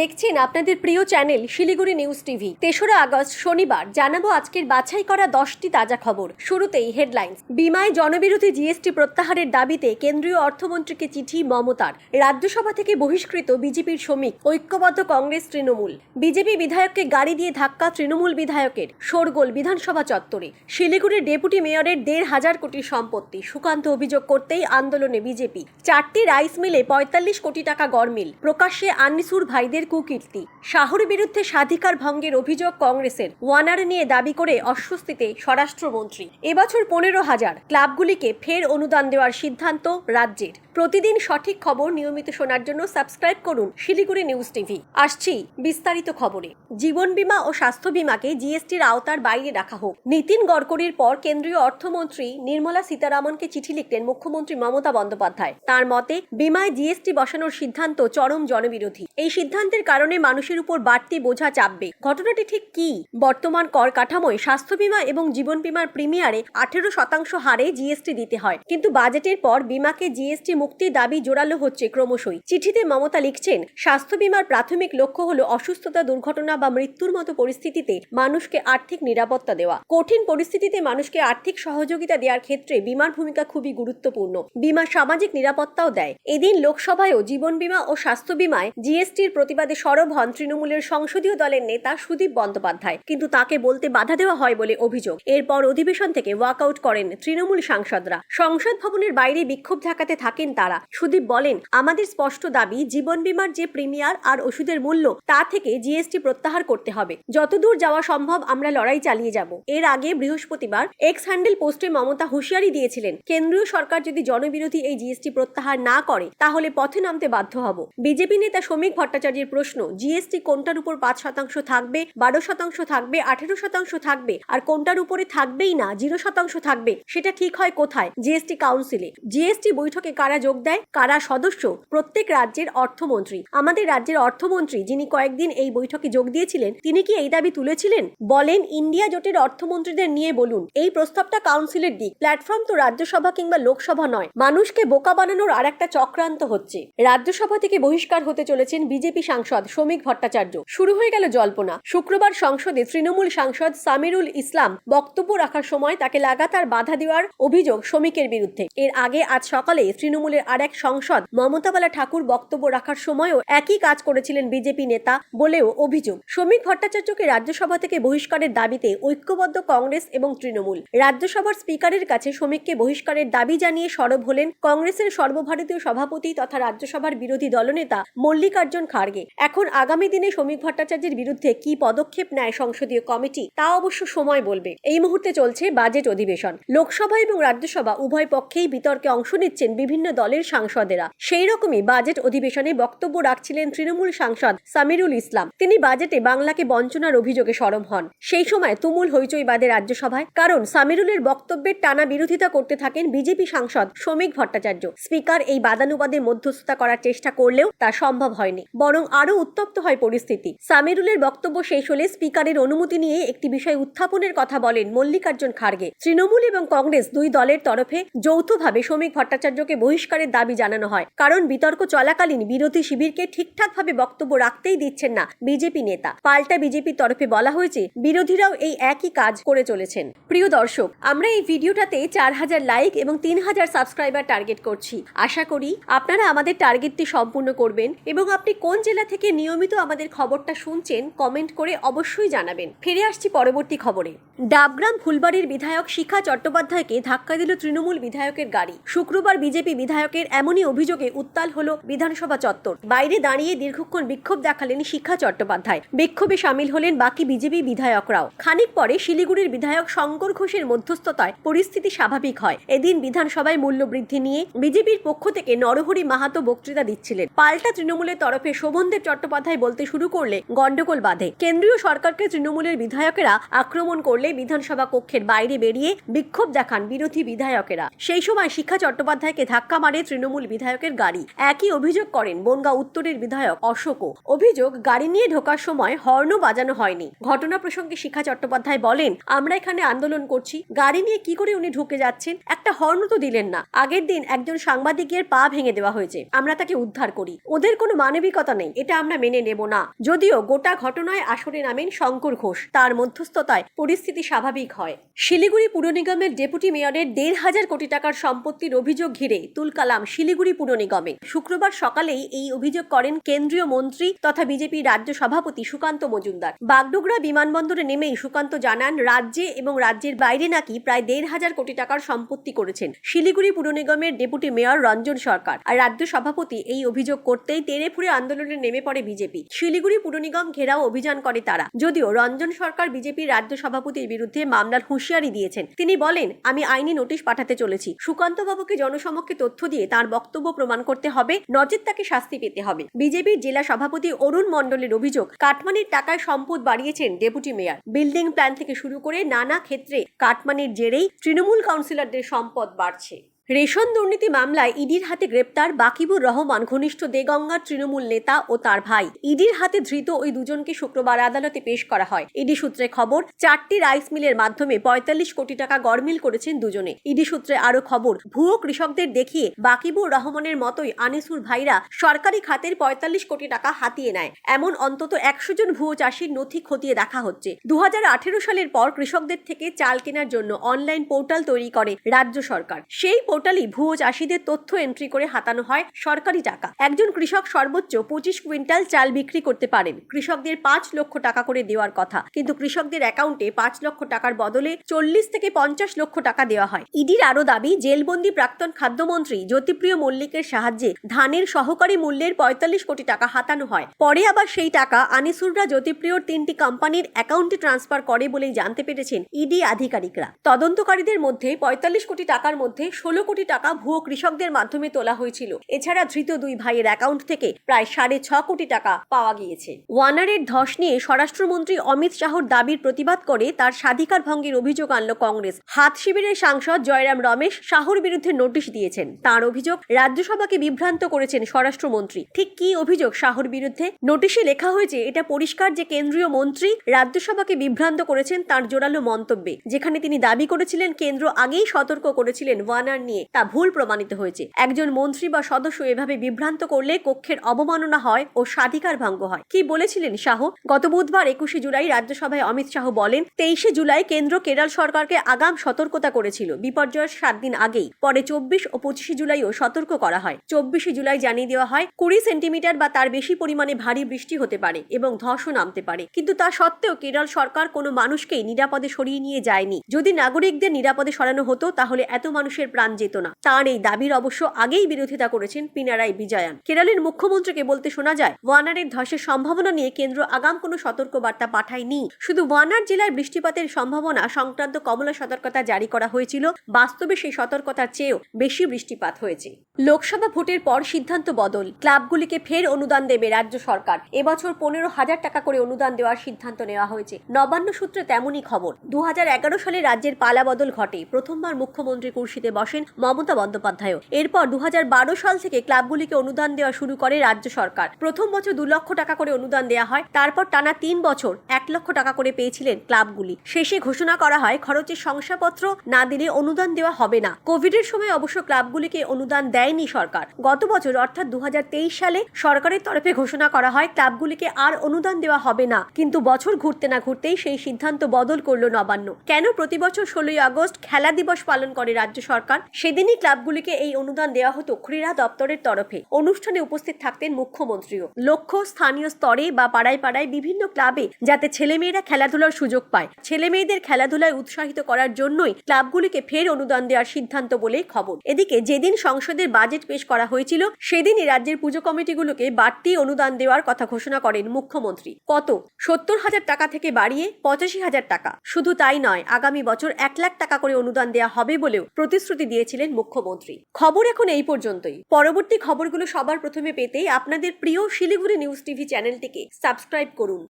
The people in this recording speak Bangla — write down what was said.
দেখছেন আপনাদের প্রিয় চ্যানেল শিলিগুড়ি নিউজ টিভি। তেসরা আগস্ট, শনিবার, জানাব আজকের বাছাই করা দশটি তাজা খবর। শুরুতেই হেডলাইন্স, বিমায় জনবিরোধী জিএসটি প্রত্যাহারের দাবিতে কেন্দ্রীয় অর্থমন্ত্রীকে চিঠি মমতার। রাজ্যসভা থেকে বহিষ্কৃত বিজেপির শ্রমিক, ঐক্যবদ্ধ কংগ্রেস তৃণমূল। বিজেপি বিধায়ককে গাড়ি দিয়ে ধাক্কা তৃণমূল বিধায়কের, শোরগোল বিধানসভা চত্বরে। শিলিগুড়ির ডেপুটি মেয়রের দেড় হাজার কোটির সম্পত্তি, সুকান্ত অভিযোগ করতেই আন্দোলনে বিজেপি। চারটি রাইস মিলে পঁয়তাল্লিশ কোটি টাকা গড়মিল। প্রকাশ্যে আনিসুর ভাইদের কুকীর্তি। শাহর বিরুদ্ধে স্বাধিকার ভঙ্গের অভিযোগ কংগ্রেসের। ওয়ানার নিয়ে দাবি করে অস্বস্তিতে স্বরাষ্ট্রমন্ত্রী। এবছর পনেরো হাজার ক্লাবগুলিকে ফের অনুদান দেওয়ার সিদ্ধান্ত রাজ্যের। প্রতিদিন সঠিক খবর নিয়মিত শোনার জন্য সাবস্ক্রাইব করুন শিলিগুড়ি নিউজ টিভি। আসছি বিস্তারিত খবরে। জীবন বীমা ও স্বাস্থ্য বীমাকে জিএসটির আওতার বাইরে রাখা হোক। নীতিন গডকরির পর কেন্দ্রীয় অর্থমন্ত্রী নির্মলা সীতারামনকে চিঠি লিখলেন মুখ্যমন্ত্রী মমতা বন্দ্যোপাধ্যায়। তার মতে, বিমায় জিএসটি বসানোর সিদ্ধান্ত চরম জনবিরোধী। এই সিদ্ধান্তের কারণে মানুষের উপর বাড়তি বোঝা চাপবে। ঘটনাটি ঠিক কি? বর্তমান কর কাঠামোয় স্বাস্থ্য বীমা এবং জীবন বীমার প্রিমিয়ারে আঠেরো শতাংশ হারে জিএসটি দিতে হয়। কিন্তু বাজেটের পর বিমাকে জিএসটি মুক্তির দাবি জোরালো হচ্ছে ক্রমশই। চিঠিতে মমতা লিখছেন, স্বাস্থ্য বীমার প্রাথমিক লক্ষ্য হলো অসুস্থতা, দুর্ঘটনা বা মৃত্যুর মতো পরিস্থিতিতে মানুষকে আর্থিক নিরাপত্তা দেওয়া। কঠিন পরিস্থিতিতে মানুষকে আর্থিক সহযোগিতা দেওয়ার ক্ষেত্রে বিমার ভূমিকা খুবই গুরুত্বপূর্ণ। বিমা সামাজিক নিরাপত্তাও দেয়। এদিন লোকসভায়ও জীবন বীমা ও স্বাস্থ্য বীমায় জিএসটির প্রতিবাদে সরব হন তৃণমূলের সংসদীয় দলের নেতা সুদীপ বন্দ্যোপাধ্যায়। কিন্তু তাকে বলতে বাধা দেওয়া হয় বলে অভিযোগ। এরপর অধিবেশন থেকে ওয়াকআউট করেন তৃণমূল সাংসদরা। সংসদ ভবনের বাইরে বিক্ষোভ ঢাকাতে থাকেন তারা। সুদীপ বলেন, আমাদের স্পষ্ট দাবি, জীবন বীমার যে প্রিমিয়ার আর ওষুধের মূল্য, তা থেকে জিএসটি প্রত্যাহার করতে হবে। যতদূর যাওয়া সম্ভব আমরা লড়াই চালিয়ে যাব। এর আগে বৃহস্পতিবার এক্স হ্যান্ডেল পোস্টে মমতা হুঁশিয়ারি দিয়েছিলেন, কেন্দ্রীয় সরকার যদি জনবিরোধী এই জিএসটি প্রত্যাহার না করে, তাহলে পথে নামতে বাধ্য হব। বিজেপি নেতা শ্রমিক ভট্টাচার্যের প্রশ্ন, জিএসটি কোনটার উপর পাঁচ শতাংশ থাকবে, বারো শতাংশ থাকবে, আঠেরো শতাংশ থাকবে, আর কোনটার উপরে থাকবেই না, জিরো শতাংশ থাকবে, সেটা ঠিক হয় কোথায়? জিএসটি কাউন্সিলে, জিএসটি বৈঠকে কারা যোগ দেয়, কারা সদস্য? প্রত্যেক রাজ্যের অর্থমন্ত্রী। আমাদের রাজ্যের অর্থমন্ত্রী যিনি কয়েকদিন এই বৈঠকে যোগ দিয়েছিলেন, তিনি কি এই দাবি তুলেছিলেন? বলেন, ইন্ডিয়া জোটের অর্থমন্ত্রীদের নিয়ে বলুন। এই প্রস্তাবটা কাউন্সিলের দিক। প্ল্যাটফর্ম তো রাজ্যসভা কিংবা লোকসভা নয়। মানুষকে বোকা বানানোর আর একটা চক্রান্ত হচ্ছে। রাজ্যসভা থেকে বহিষ্কার হতে চলেছেন বিজেপি সাংসদ শ্রমিক ভট্টাচার্য। শুরু হয়ে গেল জল্পনা। শুক্রবার সংসদে তৃণমূল সাংসদ সামিরুল ইসলাম বক্তব্য রাখার সময় তাকে লাগাতার বাধা দেওয়ার অভিযোগ শ্রমিকের বিরুদ্ধে। এর আগে আজ সকালে তৃণমূলের আরেক সংসদ মমতাবালা ঠাকুর বক্তব্য রাখার সময়ও একই কাজ করেছিলেন বিজেপি নেতা বলেও অভিযোগ। শ্রমিক ভট্টাচার্যকে রাজ্যসভা থেকে বহিষ্কারের দাবিতে ঐক্যবদ্ধ কংগ্রেস এবং তৃণমূল। রাজ্যসভার স্পিকারের কাছে শ্রমিককে বহিষ্কারের দাবি জানিয়ে সরব হলেন কংগ্রেসের সর্বভারতীয় সভাপতি তথা রাজ্যসভার বিরোধী দলনেতা মল্লিকার্জুন খাড়গে। এখন আগামী দিনে শ্রমিক ভট্টাচার্যের বিরুদ্ধে কি পদক্ষেপ নেয় সংসদীয় কমিটি তা অবশ্য সময় বলবে। এই মুহূর্তে চলছে বাজেট অধিবেশন। লোকসভা এবং রাজ্যসভা উভয় পক্ষেই বিতর্কে অংশ নিচ্ছেন বিভিন্ন দলের সাংসদেরা। সেই রকমই বাজেট অধিবেশনে বক্তব্য রাখছিলেন তৃণমূল সাংসদ সামিরুল ইসলাম। তিনি বাজেটে বাংলাকে বঞ্চনার অভিযোগে সরব হন। সেই সময় তুমুল হইচই বাদে রাজ্যসভায়, কারণ সামিরুলের বক্তব্যের টানা বিরোধিতা করতে থাকেন বিজেপি সাংসদ শ্রমিক ভট্টাচার্য। স্পিকার এই বাদানুবাদে মধ্যস্থতা করার চেষ্টা করলেও তা সম্ভব হয়নি, বরং আরও উত্তপ্ত হয় পরিস্থিতি। সামিরুলের বক্তব্য শেষ হলে স্পিকারের অনুমতি নিয়ে একটি বিষয় উত্থাপনের কথা বলেন মল্লিকার্জুন খাড়গে তৃণমূল এবং কংগ্রেস দুই দলের তরফে যৌথভাবে শ্রমিক ভট্টাচার্যকে বহিষ্কারের দাবি জানানো হয়। কারণ বিতর্ক চলাকালীন বিরোধী শিবিরকে ঠিকঠাকভাবে বক্তব্য রাখতেই দিচ্ছেন না বিজেপি নেতা। পাল্টা বিজেপির তরফে বলা হয়েছে, বিরোধীরাও এই একই কাজ করে চলেছেন। প্রিয় দর্শক, আমরা এই ভিডিওটাতে চার হাজার লাইক এবং তিন হাজার সাবস্ক্রাইবার টার্গেট করছি। আশা করি আপনারা আমাদের টার্গেটটি সম্পূর্ণ করবেন এবং আপনি কোন জেলা থেকে নিয়মিত আমাদের খবরটা শুনছেন কমেন্ট করে অবশ্যই জানাবেন। ফিরে আসছি পরবর্তী খবরে। ডাবগ্রাম ফুলবাড়ির বিধায়ক শিখা চট্টোপাধ্যায়কে ধাক্কা দিল তৃণমূল বিধায়কের গাড়ি। শুক্রবার বিজেপি বিধায়কের এমনই অভিযোগে উত্তাল হল বিধানসভা চত্বর। বাইরে দাঁড়িয়ে দীর্ঘক্ষণ বিক্ষোভ দেখালেন শিক্ষা চট্টোপাধ্যায়। বিক্ষোভে সামিল হলেন বাকি বিজেপি বিধায়করাও। খানিক পরে শিলিগুড়ির বিধায়ক শঙ্কর ঘোষের মধ্যস্থতায় পরিস্থিতি স্বাভাবিক হয়। এদিন বিধানসভায় মূল্য বৃদ্ধি নিয়ে বিজেপির পক্ষ থেকে নরহরি মাহাতো বক্তৃতা দিচ্ছিলেন। পাল্টা তৃণমূলের তরফে শোভনদেব চট্টোপাধ্যায় বলতে শুরু করলে গন্ডগোল বাধে। কেন্দ্রীয় সরকারকে তৃণমূলের বিধায়কেরা আক্রমণ করলে বিধানসভা কক্ষের বাইরে বেরিয়ে বিক্ষোভ দেখান বিরোধী বিধায়কেরা। সেই সময় শিক্ষা চট্টোপাধ্যায়কে ধাক্কা মারে তৃণমূল বিধায়কের গাড়ি। একই অভিযোগ করেন বনগাঁ উত্তরের বিধায়ক অশোকও। অভিযোগ, গাড়ি নিয়ে ঢোকার সময় হর্ন বাজানো হয়নি। ঘটনা প্রসঙ্গে শিক্ষা চট্টোপাধ্যায় বলেন, আমরা এখানে আন্দোলন করছি। গাড়ি নিয়ে কি করে উনি ঢুকে যাচ্ছেন? একটা হর্ন তো দিলেন না। আগের দিন একজন সাংবাদিকের পা ভেঙে দেওয়া হয়েছে। আমরা তাকে উদ্ধার করি। ওদের কোনো মানবিকতা নেই। এটা আমরা মেনে নেব না। যদিও গোটা ঘটনায় আসরে নামেন শঙ্কর ঘোষ। তার মধ্যস্থতায় পরিস্থিতি স্বাভাবিক হয়। শিলিগুড়ি পুর নিগমের ডেপুটি মেয়রের দেড় হাজার কোটি টাকার সম্পত্তির অভিযোগ ঘিরে তুলকালাম শিলিগুড়ি পুর নিগমে। শুক্রবার সকালেই এই অভিযোগ করেন কেন্দ্রীয় মন্ত্রী তথা বিজেপি রাজ্য সভাপতি সুকান্ত মজুমদার। বাগডোগরা বিমানবন্দরে নেমেই সুকান্ত জানান, রাজ্যে এবং রাজ্যের বাইরে নাকি প্রায় দেড় হাজার কোটি টাকার সম্পত্তি করেছেন। শিলিগুড়ি পুর নিগমের ডেপুটি মেয়র রঞ্জন সরকার আর রাজ্য সভাপতি এই অভিযোগ করতেই তেড়ে ফুড়ে আন্দোলনে নেমে পড়ে বিজেপি। শিলিগুড়ি পুর নিগম ঘেরাও অভিযান করে তারা। যদিও রঞ্জন সরকার বিজেপির রাজ্য সভাপতির বিরুদ্ধে মামলার হুঁশিয়ারি দিয়েছেন। তিনি বলেন, আমি আইনি নোটিশ পাঠাতে চলেছি। সুকান্ত বাবুকে জনসমক্ষে তথ্য দিয়ে তার বক্তব্য প্রমাণ করতে হবে। নচেত তাকে শাস্তি পেতে হবে। বিজেপির জেলা সভাপতি অরুণ মণ্ডলের অভিযোগ, কাটমানির টাকায় সম্পদ বাড়িয়েছেন ডেপুটি মেয়র। বিল্ডিং প্ল্যান থেকে শুরু করে নানা ক্ষেত্রে কাটমানির জেরেই তৃণমূল কাউন্সিলরদের সম্পদ বাড়ছে। রেশন দুর্নীতি মামলায় ইডির হাতে গ্রেপ্তার বাকিবুর রহমান, ঘনিষ্ঠ দেগঙ্গার তৃণমূল নেতা ও তার ভাই। ইডির হাতে ধৃত ওই দুজনকে শুক্রবার আদালতে পেশ করা হয়। ইডি সূত্রে খবর, চারটি রাইস মিলের মাধ্যমে পঁয়তাল্লিশ কোটি টাকা গড়মিল করেছেন দুজনে। ইডি সূত্রে আরও খবর, ভুয়ো কৃষকদের দেখিয়ে বাকিবুর রহমানের মতোই আনিসুর ভাইরা সরকারি খাতের পঁয়তাল্লিশ কোটি টাকা হাতিয়ে নেয়। এমন অন্তত একশো জন ভুয়ো চাষির নথি খতিয়ে দেখা হচ্ছে। দু হাজার আঠেরো সালের পর কৃষকদের থেকে চাল কেনার জন্য অনলাইন পোর্টাল তৈরি করে রাজ্য সরকার। সেই পোর্টালই ভুয়ো চাষিদের তথ্য এন্ট্রি করে হাতানো হয় সরকারি টাকা। একজন কৃষক সর্বোচ্চ পঁচিশ কুইন্টাল চাল বিক্রি করতে পারেন। কৃষকদের পাঁচ লক্ষ টাকা করে দেওয়ার কথা। কিন্তু কৃষকদের অ্যাকাউন্টে পাঁচ লক্ষ টাকার বদলে চল্লিশ থেকে পঞ্চাশ লক্ষ টাকা দেওয়া হয়। ইডির আরও দাবি, জেলবন্দি প্রাক্তন খাদ্যমন্ত্রী জ্যোতিপ্রিয় মল্লিকের সাহায্যে ধানের সহকারী মূল্যের পঁয়তাল্লিশ কোটি টাকা হাতানো হয়। পরে আবার সেই টাকা আনিসুররা জ্যোতিপ্রিয়র তিনটি কোম্পানির অ্যাকাউন্টে ট্রান্সফার করে বলেই জানতে পেরেছেন ইডি আধিকারিকরা। তদন্তকারীদের মধ্যে পঁয়তাল্লিশ কোটি টাকার মধ্যে ষোলো কোটি টাকা ভুয়ো কৃষকদের মাধ্যমে তোলা হয়েছিল। এছাড়া ধৃত দুই ভাইয়ের অ্যাকাউন্ট থেকে প্রায় সাড়ে ছ কোটি টাকা পাওয়া গিয়েছে। ওয়ানারের ধস নিয়ে স্বরাষ্ট্রমন্ত্রী অমিত শাহর দাবির প্রতিবাদ করে তার স্বাধিকার ভঙ্গের অভিযোগ আনল কংগ্রেস। হাত শিবিরের সাংসদ জয়রাম রমেশ শাহর বিরুদ্ধে নোটিশ দিয়েছেন। তার অভিযোগ রাজ্যসভাকে বিভ্রান্ত করেছেন স্বরাষ্ট্রমন্ত্রী। ঠিক কি অভিযোগ শাহর বিরুদ্ধে? নোটিশে লেখা হয়েছে, এটা পরিষ্কার যে কেন্দ্রীয় মন্ত্রী রাজ্যসভাকে বিভ্রান্ত করেছেন তার জোরালো মন্তব্যে। যেখানে তিনি দাবি করেছিলেন, কেন্দ্র আগেই সতর্ক করেছিলেন ওয়ানার নিয়ে। তা ভুল প্রমাণিত হয়েছে। একজন মন্ত্রী বা সদস্য এভাবে বিভ্রান্ত করলে কক্ষের অবমাননা হয় ও স্বাধিকার ভঙ্গ হয়। কি বলেছিলেন শাহ? গত বুধবার একুশে জুলাই রাজ্যসভায় অমিত শাহ বলেন, তেইশে জুলাই কেন্দ্র কেরল সরকারকে আগাম সতর্কতা করেছিল। বিপর্যয়ের সাত দিন আগেই। পরে চব্বিশ ও পঁচিশে জুলাইও সতর্ক করা হয়। চব্বিশে জুলাই জানিয়ে দেওয়া হয়, কুড়ি সেন্টিমিটার বা তার বেশি পরিমাণে ভারী বৃষ্টি হতে পারে এবং ধসও নামতে পারে। কিন্তু তা সত্ত্বেও কেরল সরকার কোনো মানুষকেই নিরাপদে সরিয়ে নিয়ে যায়নি। যদি নাগরিকদের নিরাপদে সরানো হতো, তাহলে এত মানুষের প্রাণ যেত না। তার এই দাবির অবশ্য আগেই বিরোধিতা করেছেন পিনারাই বিজয়ান। কেরলের মুখ্যমন্ত্রীকে বলতে শোনা যায়, ওয়ানারের ধসের সম্ভাবনা নিয়ে কেন্দ্র আগাম কোনো সতর্ক বার্তা পাঠায়নি। শুধু ওয়ানার জেলার বৃষ্টিপাতের সম্ভাবনা সংক্রান্ত কমলা সতর্কতা জারি করা হয়েছিল, বাস্তবে সেই সতর্কতার চেয়েও বেশি বৃষ্টিপাত হয়েছে। লোকসভা ভোটের পর সিদ্ধান্ত বদল, ক্লাবগুলিকে ফের অনুদান দেবে রাজ্য সরকার। এবছর পনেরো হাজার টাকা করে অনুদান দেওয়ার সিদ্ধান্ত নেওয়া হয়েছে। নবান্ন সূত্রে তেমনই খবর, দু হাজার এগারো সালে রাজ্যের পালা বদল ঘটে। প্রথমবার মুখ্যমন্ত্রী কুর্সিতে বসেন মমতা বন্দ্যোপাধ্যায়ও। এরপর দু হাজার বারো সাল থেকে ক্লাবগুলিকে অনুদান দেওয়া শুরু করে রাজ্য সরকার। প্রথম বছর দু লক্ষ টাকা করে অনুদান দেওয়া হয়, তারপর টানা তিন বছর এক লক্ষ টাকা করে পেয়েছিলেন ক্লাবগুলি। শেষে ঘোষণা করা হয়, খরচের শংসাপত্র না দিলে অনুদান দেওয়া হবে না। কোভিডের সময় অবশ্য ক্লাবগুলিকে অনুদান দেয়নি সরকার। গত বছর, অর্থাৎ দু হাজার তেইশ সালে সরকারের তরফে ঘোষণা করা হয়, ক্লাবগুলিকে আর অনুদান দেওয়া হবে না। কিন্তু বছর ঘুরতে না ঘুরতেই সেই সিদ্ধান্ত বদল করল নবান্ন। কেন প্রতি বছর ষোলোই আগস্ট খেলা দিবস পালন করে রাজ্য সরকার? সেদিনই ক্লাবগুলিকে এই অনুদান দেওয়া হতো ক্রীড়া দপ্তরের তরফে। অনুষ্ঠানে উপস্থিত থাকতেন মুখ্যমন্ত্রীও। লক্ষ্য স্থানীয় স্তরে বা পাড়ায় পাড়ায় বিভিন্ন ক্লাবে যাতে ছেলেমেয়েরা খেলাধুলার সুযোগ পায়। ছেলে মেয়েদের খেলাধুলায় উৎসাহিত করার জন্যই ক্লাবগুলিকে ফের অনুদান দেওয়ার সিদ্ধান্ত বলেই খবর। এদিকে যেদিন সংসদের বাজেট পেশ করা হয়েছিল, সেদিনই রাজ্যের পুজো কমিটিগুলোকে বাড়তি অনুদান দেওয়ার কথা ঘোষণা করেন মুখ্যমন্ত্রী। কত? সত্তর হাজার টাকা থেকে বাড়িয়ে পঁচাশি হাজার টাকা। শুধু তাই নয়, আগামী বছর এক লাখ টাকা করে অনুদান দেওয়া হবে বলেও প্রতিশ্রুতি দিয়েছিলেন মুখ্যমন্ত্রী। খবর এখন এই পর্যন্তই। পরবর্তী খবরগুলো সবার প্রথমে পেতে আপনাদের প্রিয় শিলিগুড়ি নিউজ টিভি চ্যানেলটিকে সাবস্ক্রাইব করুন।